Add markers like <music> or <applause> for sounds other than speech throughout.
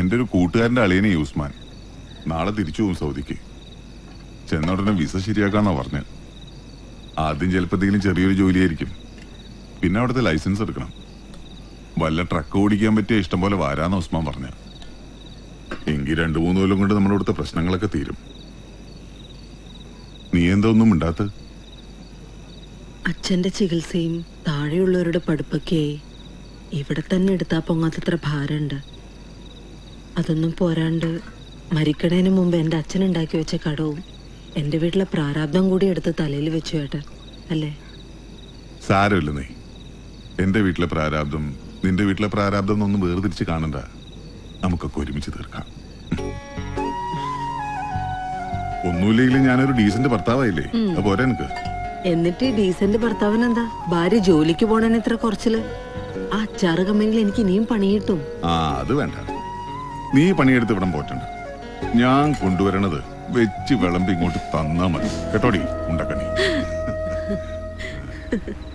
എന്റെ ഒരു കൂട്ടുകാരന്റെ അളിയനെ യൂസ്മാൻ നാളെ തിരിച്ചു പോകും സൗദിക്ക്. ചെന്ന ഉടനെ വിസ ശരിയാക്കാന്നാ പറഞ്ഞത്. ആദ്യം ചിലപ്പോൾ എന്തെങ്കിലും ചെറിയൊരു ജോലിയായിരിക്കും. പിന്നെ അവിടുത്തെ ലൈസൻസ് എടുക്കണം. വല്ല ട്രക്ക് ഓടിക്കാൻ പറ്റിയ ഇഷ്ടം പോലെ വരാന്ന് ഉസ്മാൻ പറഞ്ഞ എങ്കിൽ രണ്ടു മൂന്ന് കൊല്ലം കൊണ്ട് നമ്മുടെ ഇവിടുത്തെ പ്രശ്നങ്ങളൊക്കെ തീരും. നീ എന്താ ഒന്നും ഉണ്ടാത്ത അച്ഛന്റെ ചികിത്സയും താഴെയുള്ളവരുടെ പഠിപ്പൊക്കെയായി ഇവിടെ തന്നെ എടുത്താ പൊങ്ങാത്തത്ര ഭാരമുണ്ട്. അതൊന്നും പോരാണ്ട് മരിക്കണേന് മുമ്പ് എന്റെ അച്ഛൻ ഉണ്ടാക്കി വെച്ച കടവും എന്റെ വീട്ടിലെ പ്രാരാബ്ദം കൂടി എടുത്ത് തലയിൽ വെച്ചു ഏട്ടൻ അല്ലേ? സാരമില്ല നീ. എന്റെ വീട്ടിലെ പ്രാരാബ്ദം നിന്റെ വീട്ടിലെ പ്രാരാബ്ദം എന്നൊന്നും വേർതിരിച്ച് കാണണ്ട. നമുക്കൊക്കെ ഒരുമിച്ച് തീർക്കാം. ഒന്നുമില്ലെങ്കിലും ഞാനൊരു ഡീസന്റ് ഭർത്താവായില്ലേ? പോരെ എനിക്ക്. എന്നിട്ട് ഈ ഡീസന്റ് ഭർത്താവിന് എന്താ ഭാര്യ ജോലിക്ക് പോണേന് ഇത്ര കുറച്ചിൽ? ആ അച്ചാറ് കമ്പനിയിൽ എനിക്ക് ഇനിയും പണി കിട്ടും. ആ അത് വേണ്ട. നീ പണിയെടുത്ത് ഇവിടം പോറ്റണ്ട ഞാൻ കൊണ്ടുവരണത് വെച്ച് വിളമ്പി ഇങ്ങോട്ട് തന്നാ മതി. കേട്ടോടി ഉണ്ടക്കണി <laughs>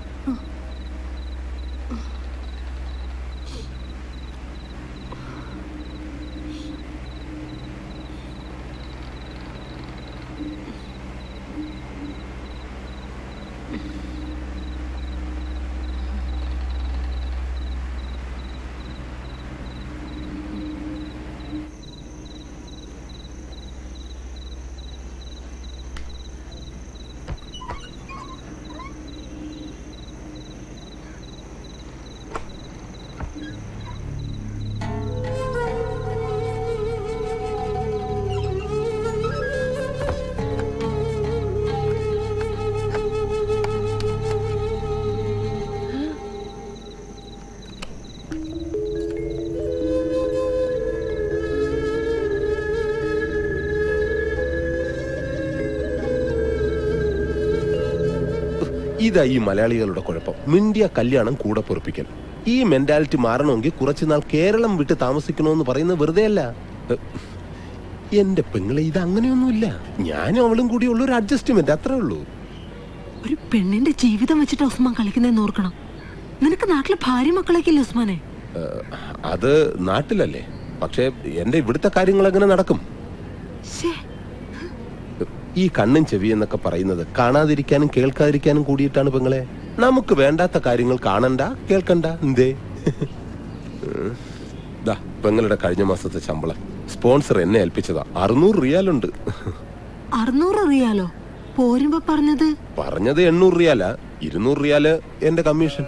ഇതാ ഈ മലയാളികളുടെ കുഴപ്പം. മിണ്ടിയ കല്യാണം കൂടെ പൊറപ്പിക്കൽ. ഈ മെന്റാലിറ്റി മാറണമെങ്കിൽ കുറച്ചുനാൾ കേരളം വിട്ട് താമസിക്കണമെന്ന് പറയുന്നത് വെറുതെ അല്ല എന്റെ പെങ്ങളെ ഇത് അങ്ങനെയൊന്നുമില്ല. ഞാനും അവളും കൂടി ഉള്ള ഒരു അഡ്ജസ്റ്റ്മെന്റ് അത്രേ ഉള്ളൂ. ഒരു പെണ്ണിന്റെ ജീവിതം വെച്ചിട്ട് ഉസ്മാൻ കളിക്കുന്നതെന്ന് ഓർക്കണം. നിനക്ക് നാട്ടിലെ ഭാര്യ മക്കളൊക്കെ ഉസ്മാനെ? അത് നാട്ടിലല്ലേ. പക്ഷേ എന്റെ ഇവിടുത്തെ കാര്യങ്ങൾ എങ്ങനെ നടക്കും? ശ്ശേ, ഈ കണ്ണും ചെവി എന്നൊക്കെ പറയുന്നത് കാണാതിരിക്കാനും കേൾക്കാതിരിക്കാനും കൂടിയിട്ടാണ് പെങ്ങളെ. നമുക്ക് വേണ്ടാത്ത കാര്യങ്ങൾ കാണണ്ട കേൾക്കണ്ട. എന്തേ? ദാ പെങ്ങളുടെ കഴിഞ്ഞ മാസത്തെ ശമ്പളം. സ്പോൺസർ എന്നെ ഏൽപ്പിച്ചതാ. അറുന്നൂറ് റിയാലുണ്ട്. അറുന്നൂറ് റിയാലോ? പോരുമ്പോ പറഞ്ഞത്? പറഞ്ഞത് എണ്ണൂറ് റിയാല. ഇരുന്നൂറ് റിയാൽ എന്റെ കമ്മീഷൻ.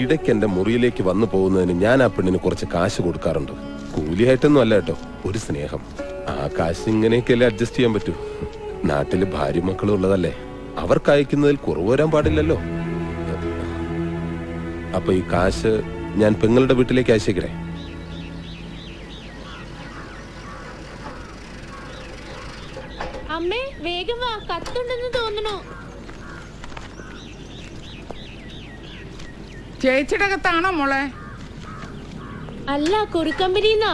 ഇടയ്ക്ക് എന്റെ മുറിയിലേക്ക് വന്നു പോകുന്നതിന് ഞാൻ ആ പെണ്ണിന് കുറച്ച് കാശ് കൊടുക്കാറുണ്ട്. കൂലിയായിട്ടൊന്നും അല്ല കേട്ടോ ഒരു സ്നേഹം. ആ കാശ് ഇങ്ങനെയൊക്കെയല്ലേ അഡ്ജസ്റ്റ് ചെയ്യാൻ പറ്റൂ. നാട്ടിൽ ഭാര്യ മക്കളും ഉള്ളതല്ലേ? അവർക്ക് അയക്കുന്നതിൽ കുറവ് വരാൻ പാടില്ലല്ലോ. അപ്പൊ ഈ കാശ് ഞാൻ പെങ്ങളുടെ വീട്ടിലേക്ക് അയച്ചേക്കണേ. അമ്മേ വേഗം വാ. കത്തുണ്ടെന്ന് തോന്നണു. ചേച്ചിയുടെ മോളെ? അല്ല കുറിക്കമ്പനിന്നാ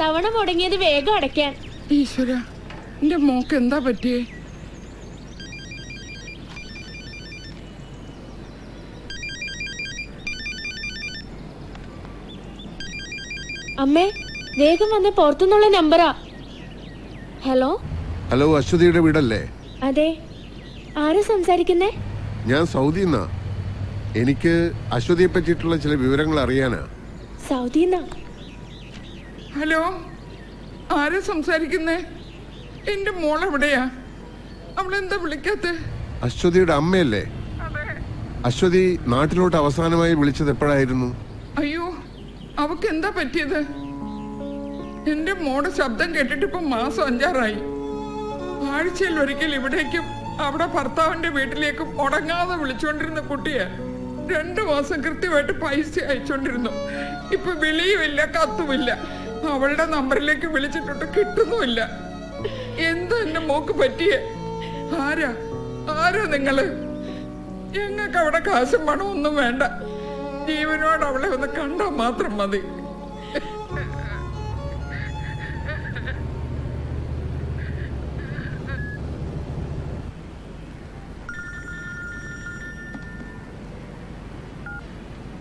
തവണ മുടങ്ങിയത് വേഗം അടയ്ക്കാൻ. ഈശ്വര എന്റെ മോക്ക് എന്താ പറ്റിയേ? അമ്മേ വേഗം വന്ന് പുറത്തുനിന്നുള്ള നമ്പറാ. ഹലോ? ഹലോ അശ്വതിയുടെ വീടല്ലേ? അതെ. ആരാ സംസാരിക്കുന്നേ? ഞാൻ സൗദി എനിക്ക് അശ്വതിയെ പറ്റിയിട്ടുള്ള ചില വിവരങ്ങൾ അറിയാനാ. സൗദിന്നാ? ഹലോ? ആരാ സംസാരിക്കുന്നേ? എന്റെ മോൾ എവിടെയാ അവളെന്താ വിളിക്കാത്ത? അശ്വതിയുടെ അമ്മയല്ലേ? അശ്വതി നാട്ടിലോട്ട് അവസാനമായി വിളിച്ചത് എപ്പോഴായിരുന്നു? അയ്യോ അവക്ക് എന്താ പറ്റിയത്? എന്റെ മോടെ ശബ്ദം കേട്ടിട്ട് ഇപ്പൊ മാസം അഞ്ചാറായി. ആഴ്ചയിൽ ഒരിക്കൽ ഇവിടേക്കും അവിടെ ഭർത്താവിന്റെ വീട്ടിലേക്കും ഉടങ്ങാതെ വിളിച്ചുകൊണ്ടിരുന്ന കുട്ടിയെ രണ്ടു മാസം കൃത്യമായിട്ട് പൈസ അയച്ചോണ്ടിരുന്നു. ഇപ്പൊ വിളിയുമില്ല കത്തുമില്ല. അവളുടെ നമ്പറിലേക്ക് വിളിച്ചിട്ടുണ്ട് കിട്ടുന്നുമില്ല. എന്താ എന്റെ മോക്ക് പറ്റിയേ? ആരാ? ആരാ നിങ്ങൾ? ഞങ്ങൾക്ക് അവിടെ കാശും പണം ഒന്നും വേണ്ട. ജീവനോട് അവളെ ഒന്ന് കണ്ടാൽ മാത്രം മതി.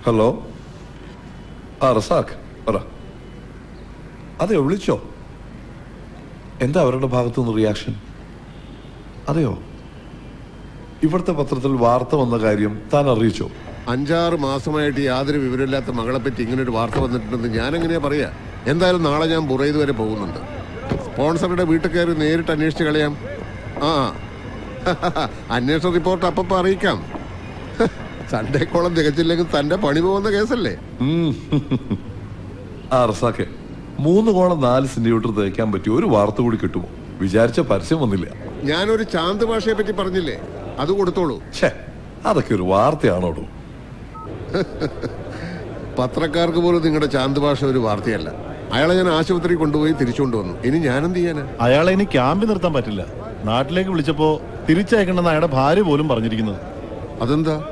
ഹലോ? ആ റസാഖ് പറ. അതെയോ വിളിച്ചോ? എന്താ അവരുടെ ഭാഗത്തുനിന്ന് റിയാക്ഷൻ അതെയോ? ഇവിടുത്തെ പത്രത്തിൽ വാർത്ത വന്ന കാര്യം താൻ അറിയിച്ചോ? അഞ്ചാറ് മാസമായിട്ട് യാതൊരു വിവരമില്ലാത്ത മകളെ പറ്റി ഇങ്ങനെ ഒരു വാർത്ത വന്നിട്ടുണ്ടെന്ന് ഞാൻ എങ്ങനെയാ പറയാ? എന്തായാലും നാളെ ഞാൻ ബുറൈദ് വരെ പോകുന്നുണ്ട്. സ്പോൺസറുടെ വീട്ടിൽ കയറി നേരിട്ട് അന്വേഷിച്ച് കളയാം. ആ <laughs> അന്വേഷണ റിപ്പോർട്ട് അപ്പം അറിയിക്കാം. <laughs> സൺഡേ കോളം തികച്ചില്ലെങ്കിൽ തന്റെ പണി പോകുന്ന കേസല്ലേ? ആ റസാഖെ. മൂന്ന് കോളം നാല് സെന്റിമീറ്റർ തേക്കാൻ പറ്റിയ ഒരു വാർത്ത കൂടി കിട്ടുമോ? വിചാരിച്ച പരസ്യം വന്നില്ല. ഞാനൊരു ചാന്ത് ഭാഷയെ പറ്റി പറഞ്ഞില്ലേ? അത് കൊടുത്തോളൂ. ഛേ അതൊക്കെ ഒരു വാർത്തയാണോടോ? <laughs> പത്രക്കാർക്ക് പോലും നിങ്ങളുടെ ചാന്ത് ഭാഷ ഒരു വാർത്തയല്ല. അയാളെ ഞാൻ ആശുപത്രി കൊണ്ടുപോയി തിരിച്ചുകൊണ്ട് വന്നു. ഇനി ഞാനെന്ത് ചെയ്യാനാ? അയാളെ ഇനി ക്യാമ്പിൽ നിർത്താൻ പറ്റില്ല. നാട്ടിലേക്ക് വിളിച്ചപ്പോ തിരിച്ചയക്കണമെന്ന് അയാളുടെ ഭാര്യ പോലും പറഞ്ഞിരിക്കുന്നത്. അതെന്താ?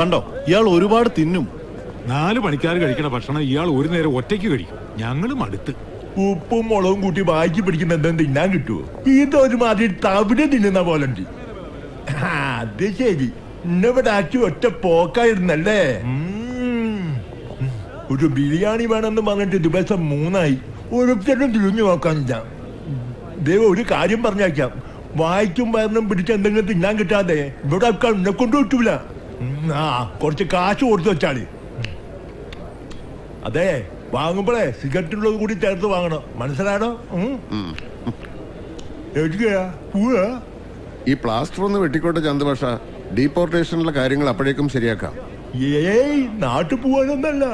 കണ്ടോ ഇയാൾ ഒരുപാട് തിന്നും. നാല് പണിക്കാർ കഴിക്കണ ഭക്ഷണം ഇയാൾ ഒരു നേരം ഒറ്റയ്ക്ക് കഴിക്കും. ഞങ്ങളും അടുത്ത്. ഉപ്പും മുളകും കൂട്ടി വായിക്കി പിടിക്കുന്ന എന്തെങ്കിലും തിന്നാൻ കിട്ടുമോ ഈ മാതിരി തവിട് തിന്നുന്ന പോലെ ഉണ്ട് അത് ശരി. ഇന്നിവിടെ ആക്കി ഒറ്റ പോക്കായിരുന്നല്ലേ. ഒരു ബിരിയാണി വേണമെന്ന് പറഞ്ഞിട്ട് ദിവസം മൂന്നായി. ഒരുത്തരും തിരിഞ്ഞു നോക്കാനില്ല. ദൈവം ഒരു കാര്യം പറഞ്ഞേക്കാം വായിക്കും വയറിനും പിടിച്ച് എന്തെങ്കിലും തിന്നാൻ കിട്ടാതെ ഇവിടെ ആൾക്കാർ കൊണ്ടു കിട്ടൂല. ആ കുറച്ച് കാശ് കൊടുത്തു വെച്ചാളി അതെ വാങ്ങുമ്പോഴേ സിഗരറ്റുള്ളത് കൂടി ചേർത്ത് വാങ്ങണം. മനസ്സിലാണോ? ഈ പ്ലാസ്റ്റർ ഒന്ന് വെട്ടിക്കോട്ടെ ചന്ദ്രഭാഷ ഭാഷ ഡീപ്പോർട്ടേഷനിലെ കാര്യങ്ങൾ അപ്പോഴേക്കും ശരിയാക്കാം. ഏയ് നാട്ടിൽ പോവാനൊന്നല്ല.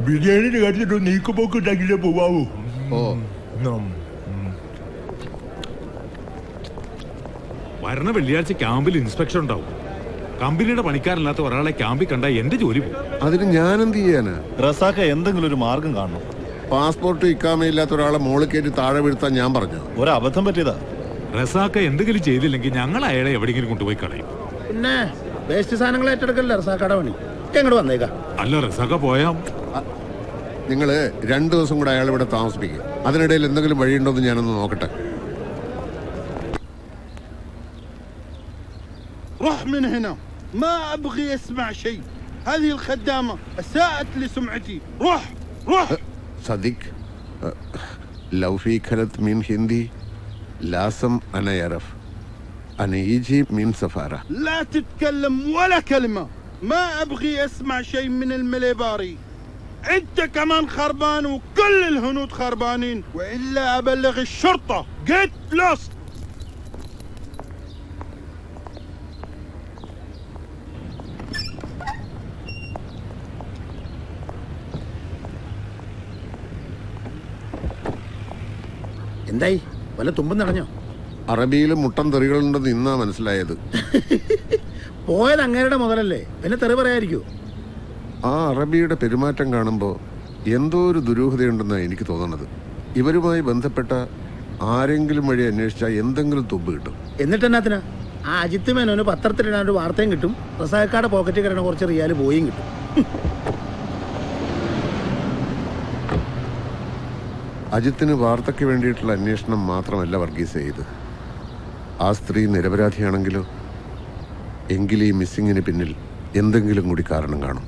ബിരിയാണി കഴിച്ചിട്ട് നീക്കുപോക്ക് ഉണ്ടെങ്കിലേ പോവാവൂ. ഓ. വരണ വെള്ളിയാഴ്ച ക്യാമ്പിൽ ഇൻസ്പെക്ഷൻ ഉണ്ടാവും. കമ്പനിയുടെ പണിക്കാരല്ലാത്ത ഒരാളെ ക്യാമ്പിൽ കണ്ട എന്റെ ജോലി പോകും അതിന് ഞാൻ എന്ത് ചെയ്യാന് റസാക്ക എന്തെങ്കിലും ഒരു മാർഗം കാണണം പാസ്പോർട്ട് ഇക്കാമയില്ലാത്ത ഒരാളെ മോളിൽ കയറ്റി താഴെ വീഴ്ത്താൻ ഞാൻ പറഞ്ഞു ഒരു അബദ്ധം പറ്റിയതാ റസാക്ക എന്തെങ്കിലും ചെയ്തില്ലെങ്കിൽ ഞങ്ങൾ അയാളെ എവിടെയെങ്കിലും കൊണ്ടുപോയി കളയും പിന്നെ വേസ്റ്റ് സാധനങ്ങൾ ഏറ്റെടുക്കല്ലേ റസാക്കട പണി എങ്ങോട്ട് വന്നേക്കാം അല്ല റസാക്ക പോയാ നിങ്ങൾ രണ്ടു ദിവസം കൂടെ അയാൾ ഇവിടെ താമസിപ്പിക്കും അതിനിടയിൽ എന്തെങ്കിലും വഴിയുണ്ടോ എന്ന് ഞാനൊന്ന് നോക്കട്ടെ روح من هنا ما أبغي أسمع شيء. هذه الخدامة أساءت لسمعتي. روح روح. صديق لو في كانت من هندي لازم أنا يعرف. أنا يجي من سفارة. لا تتكلم ولا كلمة. ما أبغي أسمع شيء من المليباري. أنت كمان خربان وكل الهنود خربانين. وإلا أبلغ الشرطة. جيت لوست എന്തായി? വല്ല തുമ്പം നടഞ്ഞോ അറബിയിൽ മുട്ടൻ തെറികളുണ്ടെന്ന് ഇന്നാ മനസ്സിലായത്. <laughs> പോയത് അങ്ങേരുടെ മുതലല്ലേ? പിന്നെ തെറി പറയായിരിക്കോ ആ അറബിയുടെ പെരുമാറ്റം കാണുമ്പോൾ എന്തോ ഒരു ദുരൂഹതയുണ്ടെന്നാണ് എനിക്ക് തോന്നുന്നത് ഇവരുമായി ബന്ധപ്പെട്ട ആരെങ്കിലും വഴി അന്വേഷിച്ചാൽ എന്തെങ്കിലും തുമ്പ് കിട്ടും. എന്നിട്ട് എന്നാത്തിനാ ആ അജിത്ത് മേനോന് പത്രത്തിലിടാൻ ഒരു വാർത്തയും കിട്ടും. റസാക്കാടെ പോക്കറ്റിൽ കിടന്ന കുറച്ച് റിയാൽ പോയും കിട്ടും. അജിത്തിന് വാർത്തയ്ക്ക് വേണ്ടിയിട്ടുള്ള അന്വേഷണം മാത്രമല്ല വർഗീസ് ചെയ്ത്. ആ സ്ത്രീ നിരപരാധിയാണെങ്കിലോ? എങ്കിൽ ഈ മിസ്സിങ്ങിന് പിന്നിൽ എന്തെങ്കിലും കൂടി കാരണം കാണും.